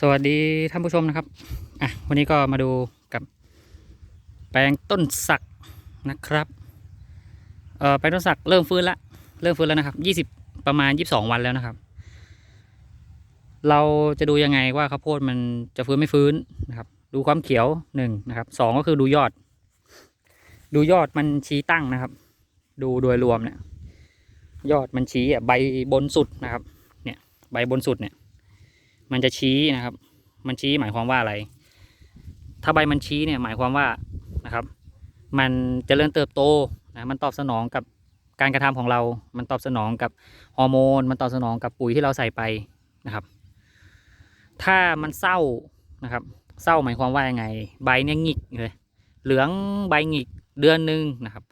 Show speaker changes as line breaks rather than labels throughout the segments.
สวัสดีท่านผู้ชมนะครับ อะ วันนี้ก็มาดูกับแปลงต้นสักนะครับ เอ่อ แปลงต้นสักเริ่มฟื้นละ เริ่มฟื้นแล้วนะครับยี่สิบประมาณยี่สิบสองวันแล้วนะครับ เราจะดูยังไงว่าข้าวโพดมันจะฟื้นไม่ฟื้นนะครับ ดูความเขียวหนึ่งนะครับ สองก็คือดูยอด ดูยอดมันชี้ตั้งนะครับ ดูโดยรวมเนี่ย ยอดมันชี้อะใบบนสุดนะครับ เนี่ย ใบบนสุดเนี่ย มันจะชี้นะครับ มันชี้หมายความว่าอะไร ถ้าใบมันชี้เนี่ยหมายความว่านะครับ มันจเจริญเติบโตนะมันตอบสนองกับการกระทำของเรา มันตอบสนองกับฮอร์โมน มันตอบสนองกับปุ๋ยที่เราใส่ไปนะครับ ถ้ามันเศร้านะครับเศร้าหมายความว่ายังไง ใบเนี่ยหงิกเลยเหลืองใบหงิกเดือนหนึ่งนะครับ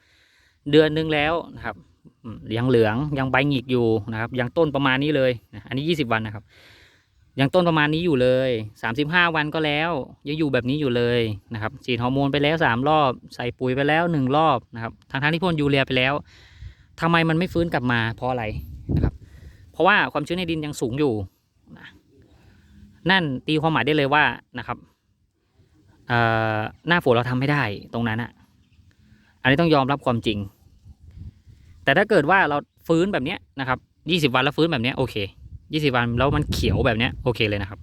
เดือนหนึ่งแล้วนะครับยังเหลืองยังใบหงิกอยู่นะครับยังต้นประมาณนี้เลยนะอันนี้ยี่สิบวันนะครับ ยังต้นประมาณนี้อยู่เลย 35 วันก็แล้วยังอยู่แบบนี้อยู่เลยนะครับฉีดฮอร์โมนไปแล้ว 3 รอบ ใส่ปุ๋ยไปแล้ว 1 รอบนะครับทางทางๆที่พ่นยูเรียไปแล้วทำไมมันไม่ฟื้นกลับมาเพราะอะไรนะครับ เพราะว่าความชื้นในดินยังสูงอยู่นะนั่นตีความหมายได้เลยว่านะครับเอ่อหน้าฝนเราทำไม่ได้ตรงนั้นอะอันนี้ต้องยอมรับความจริง แต่ถ้าเกิดว่าเราฟื้นแบบนี้นะครับ 20 วันแล้วฟื้นแบบนี้โอเค ยี่สิบวันแล้วมันเขียวแบบเนี้ยโอเคเลยนะครับ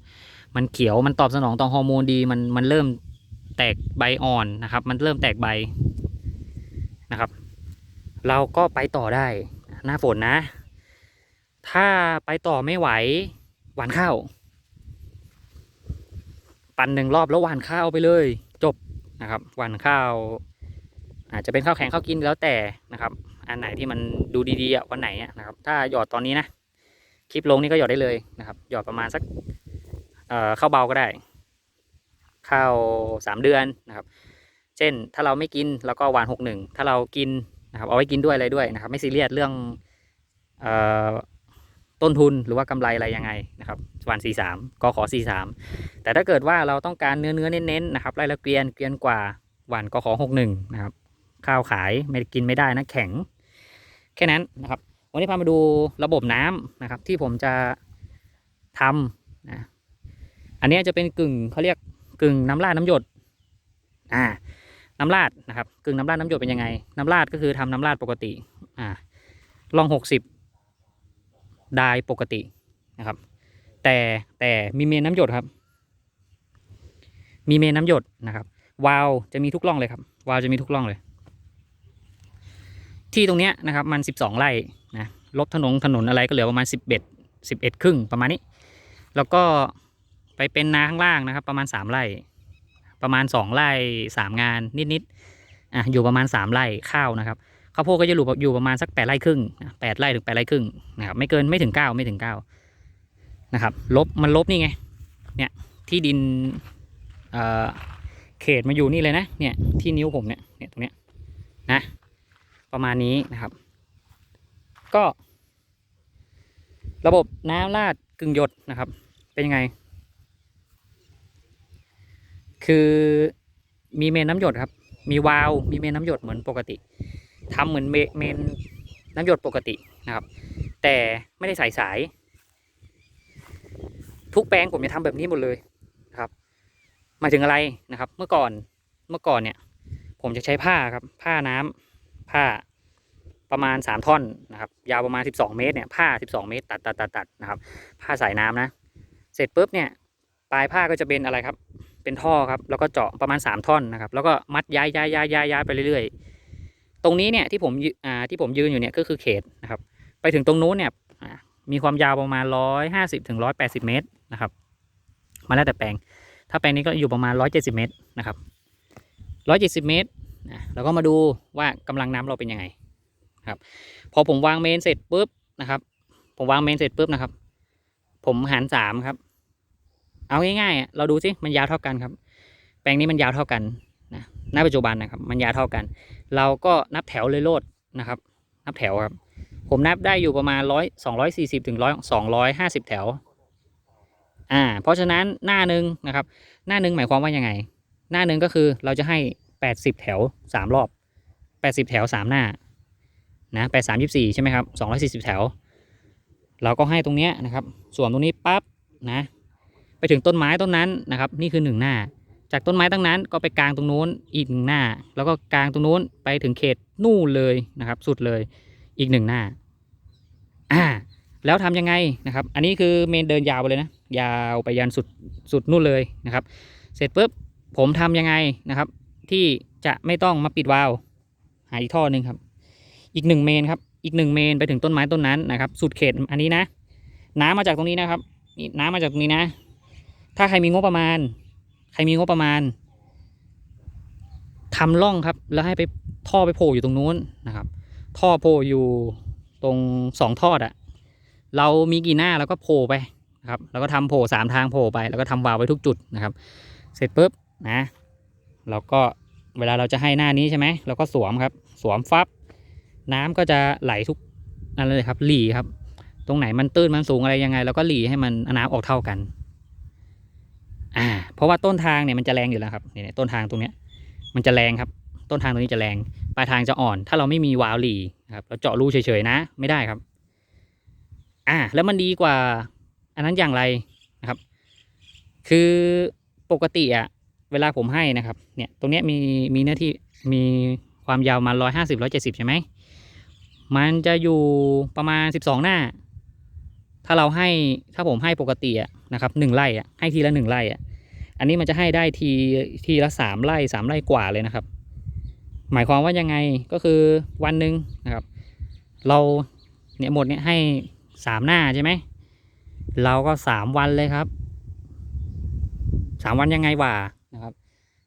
มันเขียวมันตอบสนองต่อฮอร์โมนดีมันมันเริ่มแตกใบอ่อนนะครับ มันเริ่มแตกใบนะครับ เราก็ไปต่อได้หน้าฝนนะ ถ้าไปต่อไม่ไหวหวานข้าว ปั่นหนึ่งรอบแล้วหวานข้าวไปเลยจบนะครับหวานข้าว อาจจะเป็นข้าวแข็งข้าวกินแล้วแต่นะครับ อันไหนที่มันดูดีๆอันไหนอะนะครับ ถ้าหยอดตอนนี้นะ คลิปลงนี่ก็หยอดได้เลยนะครับ หยอดประมาณสักเอ่อข้าวเบาก็ได้ข้าวสามเดือนนะครับ เช่นถ้าเราไม่กินเราก็หวานหกหนึ่งถ้าเรากินนะครับเอาไว้กินด้วยอะไรด้วยนะครับ ไม่ซีเรียสเรื่องเอ่อต้นทุนหรือว่ากำไรอะไรยังไงนะครับหวานสี่สามก็ขอสี่สามแต่ถ้าเกิดว่าเราต้องการเนื้อเนื้อเน้นๆนะครับไล่ละเกวียนเกวียนกว่าหวานก็ขอหกหนึ่งนะครับข้าวขายไม่กินไม่ได้นะแข็ง แค่นั้นนะครับ วันนี้พามาดูระบบน้ำนะครับ ที่ผมจะทำนะอันนี้จะเป็นกึ่งเขาเรียกกึ่งน้ำราดน้ำหยดอ่าน้ำราดนะครับกึ่งน้ำราดน้ำหยดเป็นยังไง น้ำราดก็คือทำน้ำราดปกติอ่าลองหกสิบไดายปกตินะครับ แต่แต่มีเมนน้ำหยดครับ มีเมนน้ำหยดนะครับ วาลจะมีทุกร่องเลยครับ วาลจะมีทุกร่องเลย ที่ตรงเนี้ยนะครับ มันสิบสองไร่ นะลบถนนถนนอะไรก็เหลือประมาณสิบเอ็ดสิบเอ็ดครึ่งประมาณนี้ แล้วก็ไปเป็นนาข้างล่างนะครับ ประมาณสามไร่ ประมาณสองไร่สามงานนิดๆอะอยู่ประมาณสามไร่ข้าวนะครับข้าวโพดก็จะอยู่อยู่ประมาณสักแปดไร่ครึ่งแปดไร่ถึงแปดไร่ครึ่งนะครับไม่เกินไม่ถึงเก้าไม่ถึงเก้านะครับลบมันลบนี่ไงเนี่ยที่ดินเอ่อเขตมาอยู่นี่เลยนะเนี่ยที่นิ้วผมเนี่ยเนี่ยตรงเนี้ยนะประมาณนี้นะครับ ก็ ระบบน้ำราดกึ่งหยดนะครับ เป็นยังไง คือมีเมนน้ำหยดครับ มีวาล์วมีเมนน้ำหยดเหมือนปกติทำเหมือนเมเมนน้ำหยดปกตินะครับ แต่ไม่ได้ใส่สาย ทุกแปลงผมจะทำแบบนี้หมดเลยนะครับหมายถึงอะไรนะครับ เมื่อก่อนเมื่อก่อนเนี่ย ผมจะใช้ผ้าครับ ผ้าน้ำผ้า ประมาณ 3 ท่อนนะครับ ยาวประมาณ 12 เมตรเนี่ยผ้า 12 เมตร ตัดตัดตัดตัดนะครับผ้าสายน้ำนะ เสร็จปุ๊บเนี่ยปลายผ้าก็จะเป็นอะไรครับ เป็นท่อครับ แล้วก็เจาะประมาณ 3 ท่อนนะครับ แล้วก็มัดย้ายย้ายย้ายย้ายย้ายไปเรื่อยๆ ตรงนี้เนี่ยที่ผมอ่าที่ผมยืนอยู่เนี่ยก็คือเขตนะครับ ไปถึงตรงนู้นเนี่ยมีความยาวประมาณ 150ถึง180 เมตรนะครับ มาแล้วแต่แปลง ถ้าแปลงนี้ก็อยู่ประมาณ 170 เมตรนะครับ 170 เมตรนะเราก็มาดูว่ากำลังน้ำเราเป็นยังไง ครับพอผมวางเมนเสร็จปุ๊บนะครับ ผมวางเมนเสร็จปุ๊บนะครับ ผมหารสามครับ เอาง่ายๆอะเราดูสิมันยาวเท่ากันครับ แปลงนี้มันยาวเท่ากันนะณปัจจุบันนะครับ มันยาวเท่ากัน เราก็นับแถวเลยโลดนะครับ นับแถวครับ ผมนับได้อยู่ประมาณร้อยสองร้อยสี่สิบถึงร้อยสองร้อยห้าสิบแถวอ่าเพราะฉะนั้นหน้าหนึ่งนะครับ หน้าหนึ่งหมายความว่ายังไง หน้าหนึ่งก็คือเราจะให้แปดสิบแถวสามรอบแปดสิบแถวสามหน้า นะแปดสามยี่สี่ใช่ไหมครับสองร้อยสี่สิบแถว เราก็ให้ตรงเนี้ยนะครับส่วนตรงนี้ปั๊บนะไปถึงต้นไม้ต้นนั้นนะครับ นี่คือหนึ่งหน้า จากต้นไม้ตั้งนั้นก็ไปกลางตรงนู้นอีกหนึ่งหน้า แล้วก็กลางตรงนู้นไปถึงเขตนู่นเลยนะครับ สุดเลยอีกหนึ่งหน้าอ่าแล้วทำยังไงนะครับ อันนี้คือเมนเดินยาวไปเลยนะ ยาวไปยันสุดสุดนู่นเลยนะครับ เสร็จปุ๊บผมทำยังไงนะครับ ที่จะไม่ต้องมาปิดวาล์วหาอีกท่อหนึ่งครับ อีกหนึ่งเมนครับ อีกหนึ่งเมนไปถึงต้นไม้ต้นนั้นนะครับ สุดเขตอันนี้นะ น้ำมาจากตรงนี้นะครับนี่น้ำมาจากตรงนี้นะ ถ้าใครมีงบประมาณ ใครมีงบประมาณทำร่องครับ แล้วให้ไปท่อไปโผล่อยู่ตรงนู้นนะครับ ท่อโผล่อยู่ตรงสองท่ออะเรามีกี่หน้าเราก็โผล่ไปนะครับแล้วก็ทำโผล่สามทางโผล่ไป แล้วก็ทำวาล์วไว้ทุกจุดนะครับ เสร็จปุ๊บนะเราก็เวลาเราจะให้หน้านี้ใช่ไหมเราก็สวมครับ สวมฟับ น้ำก็จะไหลทุกนั่นเลยครับหลีครับ ตรงไหนมันตื้นมันสูงอะไรยังไงเราก็หลีให้มันน้ำออกเท่ากัน อ่า เพราะว่าต้นทางเนี่ยมันจะแรงอยู่แล้วครับเนี่ยต้นทางตรงเนี้ย มันจะแรงครับ ต้นทางตรงนี้จะแรงปลายทางจะอ่อน ถ้าเราไม่มีวาล์วหลีครับเราเจาะรูเฉยๆนะ ไม่ได้ครับ อ่า แล้วมันดีกว่า อันนั้นอย่างไรนะครับ คือปกติอะเวลาผมให้นะครับ เนี่ย ตรงเนี้ยมีมีเนื้อที่มีความยาวมาร้อยห้าสิบร้อยเจ็ดสิบใช่ไหม มันจะอยู่ประมาณสิบสองหน้า ถ้าเราให้ถ้าผมให้ปกติอะนะครับหนึ่งไร่อะให้ทีละหนึ่งไร่อะอันนี้มันจะให้ได้ทีทีละสามไร่สามไร่กว่าเลยนะครับ หมายความว่ายังไงก็คือวันหนึ่งนะครับ เราเนี่ยหมดเนี่ยให้สามหน้าใช่ไหมเราก็สามวันเลยครับสามวันยังไงวะนะครับ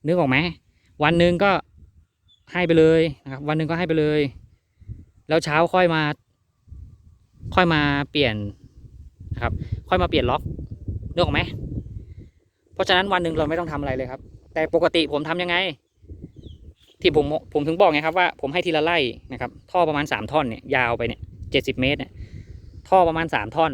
นึกออกไหมวันหนึ่งก็ให้ไปเลยนะครับ วันหนึ่งก็ให้ไปเลย แล้วเช้าค่อยมา ค่อยมาเปลี่ยนนะครับ ค่อยมาเปลี่ยนล็อกนึกออกไหมเพราะฉะนั้นวันหนึ่งเราไม่ต้องทำอะไรเลยครับ แต่ปกติผมทำยังไง ที่ผมผมถึงบอกไงครับว่าผมให้ทีละไล่นะครับ ท่อประมาณสามท่อนเนี่ยยาวไปเนี่ยเจ็ดสิบเมตรเนี่ยท่อประมาณสามท่อน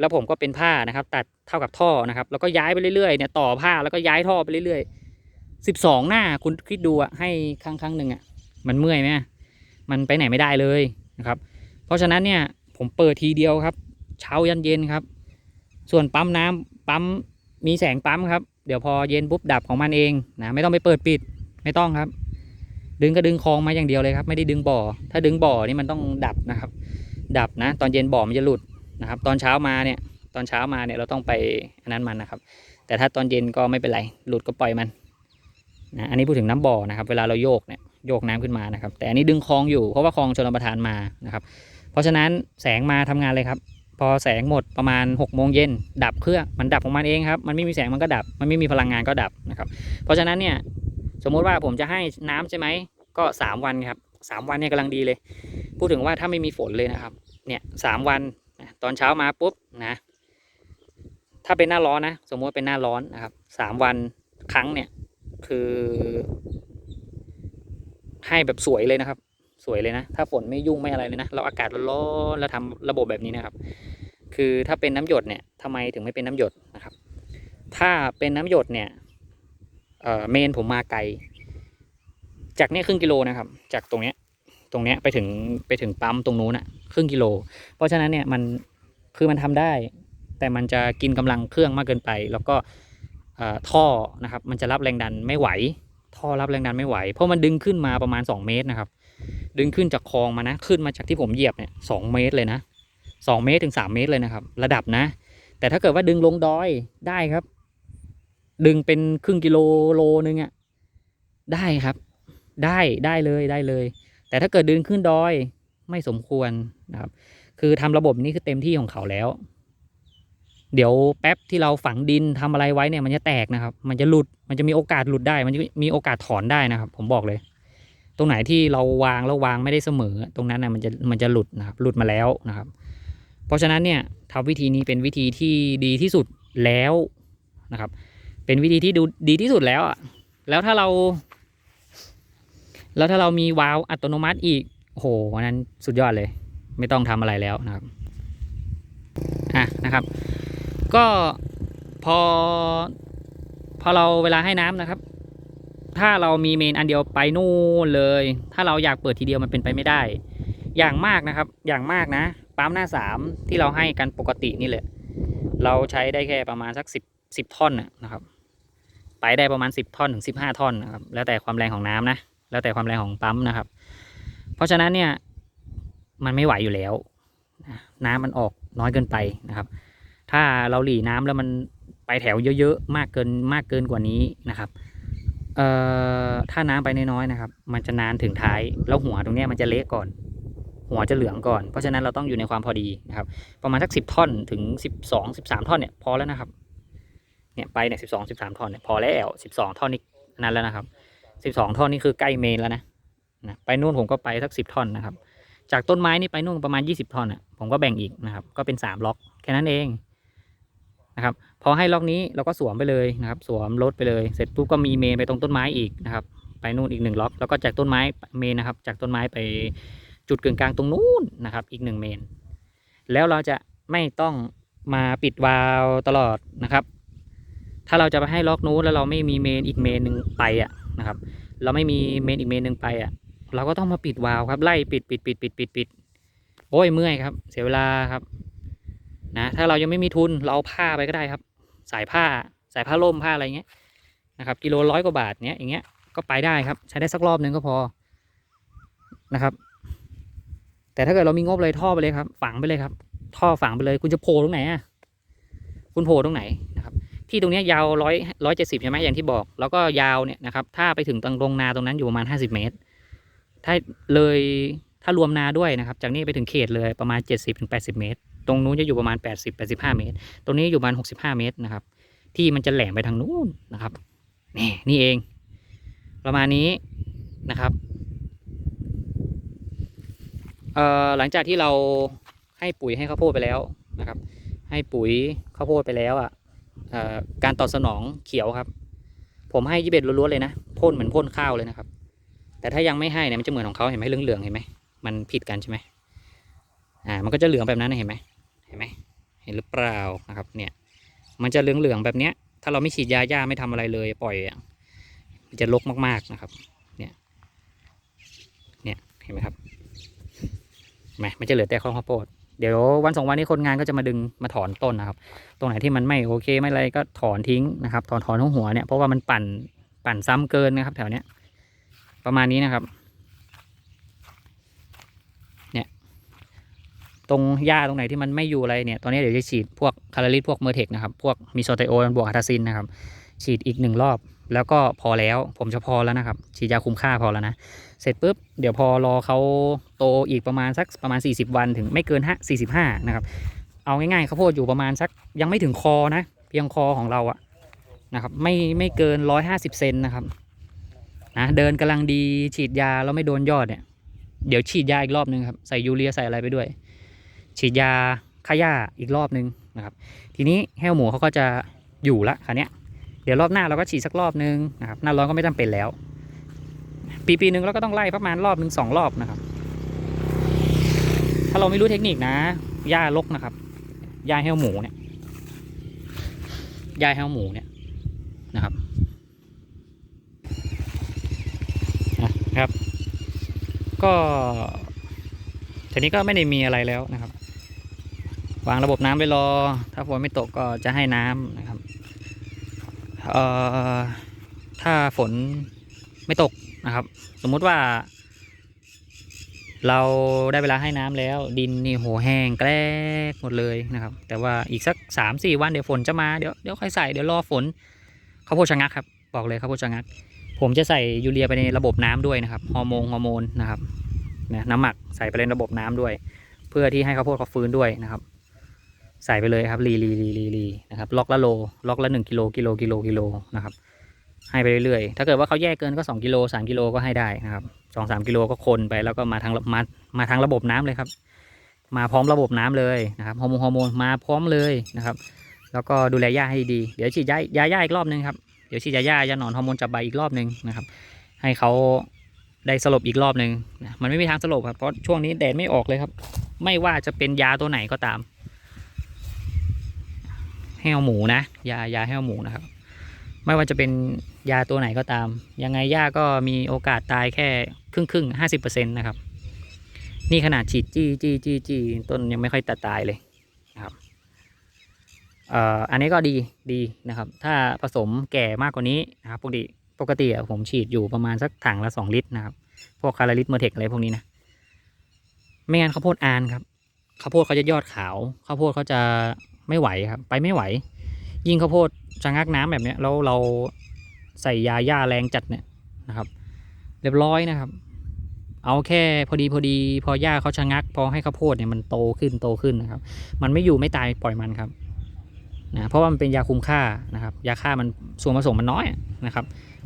แล้วผมก็เป็นผ้านะครับ ตัดเท่ากับท่อนะครับ แล้วก็ย้ายไปเรื่อยๆเนี่ยต่อผ้าแล้วก็ย้ายท่อไปเรื่อยๆสิบสองหน้าคุณคิดดูอะให้ครั้งครั้งหนึ่งอะมันเมื่อยไหม มันไปไหนไม่ได้เลยนะครับ เพราะฉะนั้นเนี่ยผมเปิดทีเดียวครับ เช้ายันเย็นครับ ส่วนปั๊มน้ำปั๊มมีแสงปั๊มครับ เดี๋ยวพอเย็นปุ๊บดับของมันเองนะไม่ต้องไปเปิดปิดไม่ต้องครับ ดึงก็ดึงคลองมาอย่างเดียวเลยครับ ไม่ได้ดึงบ่อ ถ้าดึงบ่อนี่มันต้องดับนะครับ ดับนะ ตอนเย็นบ่อมันจะหลุดนะครับ ตอนเช้ามาเนี่ยตอนเช้ามาเนี่ยเราต้องไปอันนั้นมันนะครับ แต่ถ้าตอนเย็นก็ไม่เป็นไรหลุดก็ปล่อยมันนะอันนี้พูดถึงน้ำบ่อนะครับ เวลาเราโยกเนี่ย โยกน้ำขึ้นมานะครับ แต่อันนี้ดึงคลองอยู่เพราะว่าคลองชลประทานมานะครับ เพราะฉะนั้นแสงมาทำงานเลยครับ พอแสงหมดประมาณ6กโมงเย็นดับเครื่องมันดับของมันเองครับมันไม่มีแสงมันก็ดับ มันไม่มีพลังงานก็ดับนะครับ เพราะฉะนั้นเนี่ยสมมุติว่าผมจะให้น้ำใช่ไหมก็ 3 วันครับสามวันเนี่ยกำลังดีเลย พูดถึงว่าถ้าไม่มีฝนเลยนะครับเนี่ยสามวันตอนเช้ามาปุ๊บนะถ้าเป็นหน้าร้อนนะ สมมติว่าเป็นหน้าร้อนนะครับสามวันครั้งเนี่ยคือ ให้แบบสวยเลยนะครับ สวยเลยนะ ถ้าฝนไม่ยุ่งไม่อะไรเลยนะ เราอากาศร้อนแล้วทำระบบแบบนี้นะครับ คือถ้าเป็นน้ำหยดเนี่ยทำไมถึงไม่เป็นน้ำหยดนะครับ ถ้าเป็นน้ำหยดเนี่ยเอ่อเมนผมมาไกล จากเนี้ยครึ่งกิโลนะครับ จากตรงเนี้ยตรงเนี้ยไปถึงไปถึงปั๊มตรงนู้นอะครึ่งกิโล เพราะฉะนั้นเนี่ยมันคือมันทำได้ แต่มันจะกินกำลังเครื่องมากเกินไป แล้วก็เอ่อท่อนะครับ มันจะรับแรงดันไม่ไหว ท่อรับแรงดันไม่ไหว เพราะมันดึงขึ้นมาประมาณ 2 เมตรนะครับ ดึงขึ้นจากคลองมานะ ขึ้นมาจากที่ผมเหยียบเนี่ยสเมตรเลยนะสองเมตรถึงสามเมตรเลยนะครับ ระดับนะ แต่ถ้าเกิดว่าดึงลงดอยได้ครับ ดึงเป็นครึ่งกิโลโลนึงอะได้ครับ ได้ได้เลยได้เลย แต่ถ้าเกิดดึงขึ้นดอยไม่สมควรนะครับ คือทำระบบนี้คือเต็มที่ของเขาแล้ว เดี๋ยวแป๊บที่เราฝังดินทำอะไรไว้เนี่ยมันจะแตกนะครับ มันจะหลุดมันจะมีโอกาสหลุดได้ มันจะมีโอกาสถอนได้นะครับ ผมบอกเลย ตรงไหนที่เราวางแล้ววางไม่ได้เสมอ ตรงนั้นนะมันจะมันจะหลุดนะครับหลุดมาแล้วนะครับ เพราะฉะนั้นเนี่ยทำวิธีนี้เป็นวิธีที่ดีที่สุดแล้วนะครับ เป็นวิธีที่ดูดีที่สุดแล้วอะแล้วถ้าเรา แล้วถ้าเรามีวาล์วอัตโนมัติอีกโอ้โหวันนั้นสุดยอดเลย ไม่ต้องทำอะไรแล้วนะครับอะนะครับ ก็พอ พอเราเวลาให้น้ำนะครับ ถ้าเรามีเมนอันเดียวไปนู่นเลย ถ้าเราอยากเปิดทีเดียวมันเป็นไปไม่ได้ อย่างมากนะครับ อย่างมากนะ ปั๊มหน้าสามที่เราให้กันปกตินี่แหละ เราใช้ได้แค่ประมาณสักสิบสิบท่อนนะครับ ไปได้ประมาณสิบท่อนถึงสิบห้าท่อนนะครับ แล้วแต่ความแรงของน้ำนะ แล้วแต่ความแรงของปั๊มนะครับ เพราะฉะนั้นเนี่ย มันไม่ไหวอยู่แล้วนะน้ำมันออกน้อยเกินไปนะครับ ถ้าเราหลีน้ำแล้วมันไปแถวเยอะๆ มากเกินมากเกินกว่านี้นะครับเอ่อถ้าน้ำไปน้อยๆนะครับ มันจะนานถึงท้าย แล้วหัวตรงนี้มันจะเละก่อน หัวจะเหลืองก่อน เพราะฉะนั้นเราต้องอยู่ในความพอดีนะครับ ประมาณสักสิบท่อนถึงสิบสองสิบสามท่อนเนี่ยพอแล้วนะครับ เนี่ยไปเนี่ยสิบสองสิบสามท่อนเนี่ยพอแล้วสิบสองท่อนนี่นั่นแล้วนะครับสิบสองท่อนนี่คือใกล้เมนแล้วนะนะไปนู่นผมก็ไปสักสิบท่อนนะครับ จากต้นไม้นี่ไปนู่นประมาณยี่สิบท่อนอะผมก็แบ่งอีกนะครับ ก็เป็นสามล็อกแค่นั้นเอง นะครับพอให้ล็อกนี้เราก็สวมไปเลยนะครับสวมรถไปเลย เสร็จปุ๊บก็มีเมนไปตรงต้นไม้อีกนะครับไปนู่นอีกหนึ่งล็อกแล้วก็จากต้นไม้เมนนะครับ จากต้นไม้ไปจุดกึ่งกลางตรงนู้นนะครับ อีกหนึ่งเมน แล้วเราจะไม่ต้องมาปิดวาล์วตลอดนะครับ ถ้าเราจะไปให้ล็อกนู้นแล้วเราไม่มีเมนอีกเมนหนึ่งไปอะนะครับ เราไม่มีเมนอีกเมนหนึ่งไปอะ เราก็ต้องมาปิดวาล์วครับไล่ปิดปิดปิดปิดปิดปิดโอ้ยเมื่อยครับ เสียเวลาครับ นะถ้าเรายังไม่มีทุนเราเอาผ้าไปก็ได้ครับ สายผ้าสายผ้าล่มผ้าอะไรเงี้ยนะครับกิโลร้อยกว่าบาทเนี้ยอย่างเงี้ยก็ไปได้ครับ ใช้ได้สักรอบหนึ่งก็พอนะครับ แต่ถ้าเกิดเรามีงบเลยท่อไปเลยครับ ฝังไปเลยครับ ท่อฝังไปเลย คุณจะโผล่ตรงไหนอะคุณโผล่ตรงไหนนะครับ ที่ตรงเนี้ยยาวร้อยร้อยเจ็ดสิบใช่ไหมอย่างที่บอก แล้วก็ยาวเนี่ยนะครับ ถ้าไปถึงตรงโรงนาตรงนั้นอยู่ประมาณห้าสิบเมตร ถ้าเลยถ้ารวมนาด้วยนะครับ จากนี้ไปถึงเขตเลยประมาณเจ็ดสิบถึงแปดสิบเมตร ตรงนู้นจะอยู่ประมาณแปดสิบแปดสิบห้าเมตร ตรงนี้อยู่ประมาณหกสิบห้าเมตรนะครับ ที่มันจะแหลมไปทางนู้นนะครับ นี่นี่เอง ประมาณนี้นะครับเอ่อหลังจากที่เราให้ปุ๋ยให้ข้าวโพดไปแล้วนะครับ ให้ปุ๋ยข้าวโพดไปแล้วอะเอ่อการตอบสนองเขียวครับ ผมให้ยี่เบ็ดล้วนๆเลยนะพ่นเหมือนพ่นข้าวเลยนะครับ แต่ถ้ายังไม่ให้เนี่ยมันจะเหมือนของเขาเห็นไหมเหลืองๆเห็นไหมมันผิดกันใช่ไหมอ่ามันก็จะเหลืองแบบนั้นนะเห็นไหม เห็นไหมเห็นหรือเปล่านะครับเนี่ยมันจะเหลืองๆแบบเนี้ย ถ้าเราไม่ฉีดยาหญ้าไม่ทำอะไรเลย ปล่อยอะมันจะรกมากๆนะครับเนี่ยเนี่ยเห็นไหมครับเห็นไหมมันจะเหลือแต่ข้าวข้าวโพดเดี๋ยววันสองวันนี้คนงานก็จะมาดึงมาถอนต้นนะครับ ตรงไหนที่มันไม่โอเคไม่อะไรก็ถอนทิ้งนะครับ ถอนถอนหัวเนี่ยเพราะว่ามันปั่นปั่นซ้ำเกินนะครับ แถวเนี้ยประมาณนี้นะครับ เนี่ย ตรงหญ้าตรงไหนที่มันไม่อยู่อะไรเนี่ยตอนนี้เดี๋ยวจะฉีดพวกคาราลิสพวกเมอร์เทคนะครับพวกมีโซไตโอนบวกอะทาซินนะครับฉีดอีกหนึ่งรอบ แล้วก็พอแล้วผมจะพอแล้วนะครับ ฉีดยาคุมค่าพอแล้วนะ เสร็จปุ๊บ เดี๋ยวพอรอเขาโตอีกประมาณสักประมาณ 40 วันถึงไม่เกิน5 45นะครับ เอาง่ายๆข้าวโพดอยู่ประมาณสักยังไม่ถึงคอนะ เพียงคอของเราอะนะครับไม่ไม่เกิน150เซนนะครับนะเดินกำลังดีฉีดยาแล้วไม่โดนยอดเนี่ยเดี๋ยวฉีดยาอีกรอบนึงครับใส่ยูเรียใส่อะไรไปด้วย ฉีดยาฆ่าหญ้าอีกรอบนึงนะครับ ทีนี้แห้วหมูเขาก็จะอยู่ละคันนี้เดี๋ยวรอบหน้าเราก็ฉีดสักรอบนึงนะครับหน้าร้อนก็ไม่จำเป็นแล้ว ปีปีหนึ่งเราก็ต้องไล่ประมาณรอบหนึ่งสองรอบนะครับ ถ้าเราไม่รู้เทคนิคนะหญ้าลกนะครับหญ้าแห้วหมูเนี่ยหญ้าแห้วหมูเนี่ยนะครับนะครับ ก็ทีนี้ก็ไม่ได้มีอะไรแล้วนะครับ วางระบบน้ำไว้รอ ถ้าฝนไม่ตกก็จะให้น้ำนะครับเอ่อถ้าฝนไม่ตกนะครับ สมมุติว่า เราได้เวลาให้น้ำแล้ว ดินนี่โหแห้งแกลกหมดเลยนะครับ แต่ว่าอีกสักสามสี่วันเดี๋ยวฝนจะมาเดี๋ยวเดี๋ยวค่อยใส่เดี๋ยวรอฝนข้าวโพดชะงักครับบอกเลยข้าวโพดชะงัก ผมจะใส่ยูเรียไปในระบบน้ำด้วยนะครับฮอร์โมนฮอร์โมนนะครับนะน้ำหมักใส่ไปในระบบน้ำด้วย เพื่อที่ให้ข้าวโพดเขาฟื้นด้วยนะครับ ใส่ไปเลยครับรีรีรีรีรีนะครับล็อกละโลล็อกละหนึ่งกิโลกิโลกิโลกิโลนะครับให้ไปเรื่อยๆ ถ้าเกิดว่าเขาแยกเกินก็ 2กิโล3กิโลก็ให้ได้นะครับสองสามกิโลก็คนไปแล้วก็มาทางมามาทางระบบน้ำเลยครับ มาพร้อมระบบน้ำเลยนะครับฮอร์โมนฮอร์โมนมาพร้อมเลยนะครับ แล้วก็ดูแลหญ้าให้ดีเดี๋ยวฉีดยายาหญ้าอีกรอบนึงครับเดี๋ยวฉีดยาหญ้ายาหนอนฮอร์โมนจับใบอีกรอบนึงนะครับ ให้เขาได้สลบอีกรอบนึงนะมันไม่มีทางสลบครับเพราะช่วงนี้แดดไม่ออกเลยครับ ไม่ว่าจะเป็นยาตัวไหนก็ตาม แห้วหมูนะ ยายาแห้วหมูนะครับ ไม่ว่าจะเป็นยาตัวไหนก็ตาม ยังไงหญ้าก็มีโอกาสตายแค่ครึ่งครึ่งห้าสิบเปอร์เซ็นต์นะครับ นี่ขนาดฉีดจี้จี้จี้จี้ต้นยังไม่ค่อยตัดตายเลยนะครับเอ่ออันนี้ก็ดีดีนะครับ ถ้าผสมแก่มากกว่านี้นะครับปกติปกติอะผมฉีดอยู่ประมาณสักถังละสองลิตรนะครับ พวกคาราลิตเมอร์เทคอะไรพวกนี้นะ ไม่งั้นข้าวโพดอานครับข้าวโพดเขาจะยอดขาวข้าวโพดเขาจะ ไม่ไหวครับ ไปไม่ไหว ยิ่งข้าวโพดชะงักน้ำแบบเนี้ยแล้วเราใส่ยาหญ้าแรงจัดเนี่ยนะครับ เรียบร้อยนะครับ เอาแค่พอดีพอดี พอหญ้าเขาชะงัก พอให้ข้าวโพดเนี่ยมันโตขึ้นโตขึ้นนะครับ มันไม่อยู่ไม่ตายปล่อยมันครับนะเพราะว่ามันเป็นยาคุมค่านะครับ ยาฆ่ามันส่วนผสมมันน้อยนะครับ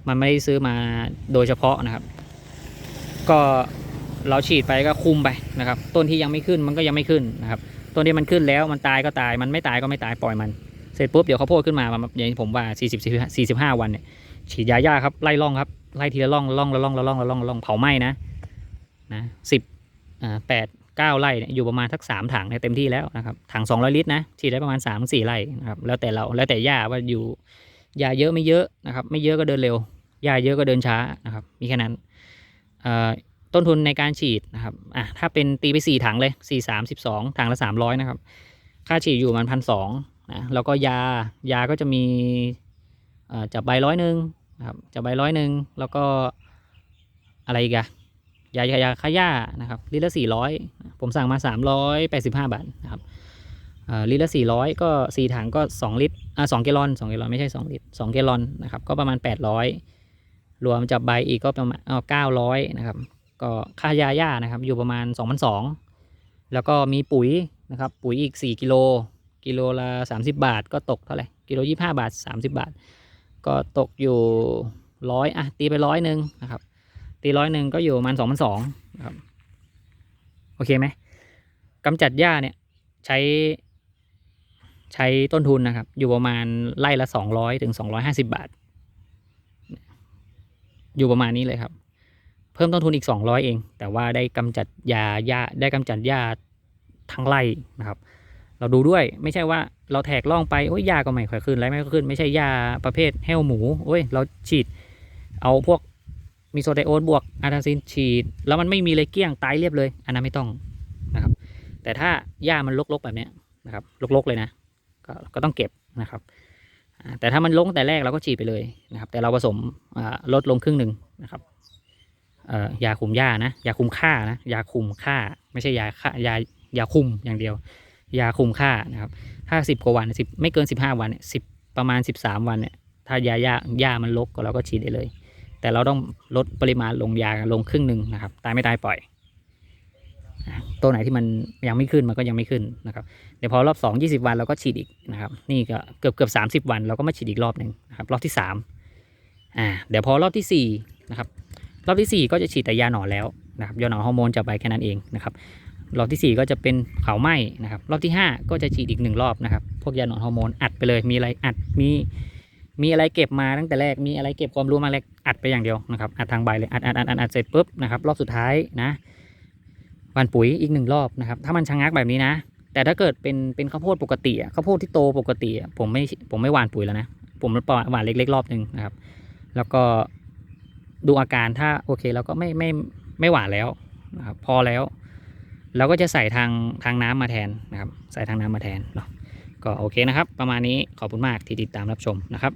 มันไม่ได้ซื้อมาโดยเฉพาะนะครับ ก็เราฉีดไปก็คุมไปนะครับ ต้นที่ยังไม่ขึ้นมันก็ยังไม่ขึ้นนะครับ ต้นที่มันขึ้นแล้วมันตายก็ตาย มันไม่ตายก็ไม่ตายปล่อยมัน เสร็จปุ๊บเดี๋ยวข้าวโพดขึ้นมาอย่างที่ผมว่า 40 45 วันเนี่ยฉีดยาหญ้าครับไล่ร่องครับไล่ทีละร่องร่องละร่องละร่องละร่องละร่องเผาไหม้นะนะสิบอ่าแปดเก้าไร่เนี่ยอยู่ประมาณทักสามถังเนี่ยเต็มที่แล้วนะครับถัง200ลิตรนะฉีดได้ประมาณ3ามสี่ไร่นะครับแล้วแต่เราแล้วแต่หญ้าว่าอยู่ยาเยอะไม่เยอะนะครับไม่เยอะก็เดินเร็วยาเยอะก็เดินช้านะครับมีแค่นั้นเอ่อ ต้นทุนในการฉีดนะครับอะถ้าเป็นตีไปสี่ถังเลยสี่สามสิบสองถังละสามร้อยนะครับ ค่าฉีดอยู่ประมันพันสองนะแล้วก็ยายาก็จะมีจับใบร้อยหนึ่งนะครับจับใบร้อยหนึ่งแล้วก็อะไรอีกอะยายายาฆ่าหญ้านะครับลิตรละสี่ร้อยผมสั่งมาสามร้อยแปดสิบห้าบาทนะครับลิตรละสี่ร้อยก็สี่ถังก็สองลิตรอ่าสองแกลลอนสองแกลลอนไม่ใช่สองลิตรสองแกลลอนนะครับก็ประมาณแปดร้อยรวมจับใบอีกก็ประมาณเก้าร้อยนะครับ ก็ค่ายาหญ้านะครับ อยู่ประมาณสองพันสองแล้วก็มีปุ๋ยนะครับ ปุ๋ยอีกสี่กิโล กิโลละ 30 บาท ก็ตกเท่าไหร่ กิโลยี่ห้าบาท 30 บาท ก็ตกอยู่ร้อยอะ ตีไปร้อยหนึ่งนะครับ ตีร้อยหนึ่งก็อยู่ประมาณสองพันสองนะครับ โอเคไหมกำจัดหญ้าเนี่ยใช้ใช้ต้นทุนนะครับ อยู่ประมาณไร่ละสองร้อยถึงสองร้อยห้าสิบาท อยู่ประมาณนี้เลยครับ เพิ่มต้นทุนอีกสองร้อยเอง แต่ว่าได้กำจัดยาหญ้าได้กำจัดหญ้าทั้งไร่นะครับ เราดูด้วยไม่ใช่ว่าเราแทกล่องไปโอ้ยยาก็ไม่ค่อยขึ้นไรไม่ค่อยขึ้น ไม่ใช่ยาประเภทแห้วหมูโอ้ยเราฉีด เอาพวกมีโซไดโอนบวกอาทาซินฉีด แล้วมันไม่มีเลยเกลี้ยงตายเรียบเลย อันนั้นไม่ต้องนะครับ แต่ถ้าหญ้ามันลกๆแบบนี้นะครับลกๆเลยนะก็ก็ต้องเก็บนะครับ แต่ถ้ามันลงแต่แรกเราก็ฉีดไปเลยนะครับ แต่เราผสมลดลงครึ่งหนึ่งนะครับ ยาคุมหญ้านะ ยาคุมค่านะ ยาคุมค่า ไม่ใช่ยาฆ่ายายาคุมอย่างเดียว ยาคุมค่านะครับ ถ้าสิบกว่าวันสิบไม่เกินสิบห้าวันเนี่ยสิบประมาณสิบสามวันเนี่ยถ้ายาหญ้าหญ้ามันลกก็เราก็ฉีดได้เลย แต่เราต้องลดปริมาณลงยาลงครึ่งหนึ่งนะครับ ตายไม่ตายปล่อยตัวไหนที่มันยังไม่ขึ้นมันก็ยังไม่ขึ้นนะครับเดี๋ยวพอรอบสองยี่สิบวันเราก็ฉีดอีกนะครับ นี่ก็เกือบเกือบสามสิบวันเราก็มาฉีดอีกรอบหนึ่งนะครับ รอบที่สามอ่าเดี๋ยวพอรอบที่สี่นะครับ รอบที่สี่ก็จะฉีดแต่ยาหนอนแล้วนะครับยาหนอนฮอร์โมนจะไปแค่นั้นเองนะครับรอบที่ 4 ก็จะเป็นเผาไหม้นะครับรอบที่ 5 ก็จะฉีดอีกหนึ่งรอบนะครับพวกยาหนอนฮอร์โมนอัดไปเลยมีอะไรอัดมีมีอะไรเก็บมาตั้งแต่แรกมีอะไรเก็บความรู้มาแรกอัดไปอย่างเดียวนะครับอัดทางใบเลยอัดอัดอัดอัดอัดเสร็จปุ๊บนะครับรอบสุดท้ายนะวันปุ๋ยอีกหนึ่งรอบนะครับถ้ามันชะงักแบบนี้นะ แต่ถ้าเกิดเป็นเป็นข้าวโพดปกติข้าวโพดที่โตปกติผมไม่ผมไม่หว่านปุ๋ยแล้วนะผมหว่านเล็กๆรอบหนึ่งนะครับ แล้วก็ ดูอาการถ้าโอเคแล้วก็ไม่ไม่ไม่หว่านแล้วนะครับพอแล้วเราก็จะใส่ทางทางน้ำมาแทนนะครับ ใส่ทางน้ำมาแทนเนาะก็โอเคนะครับ ประมาณนี้ขอบคุณมากที่ติดตามรับชมนะครับ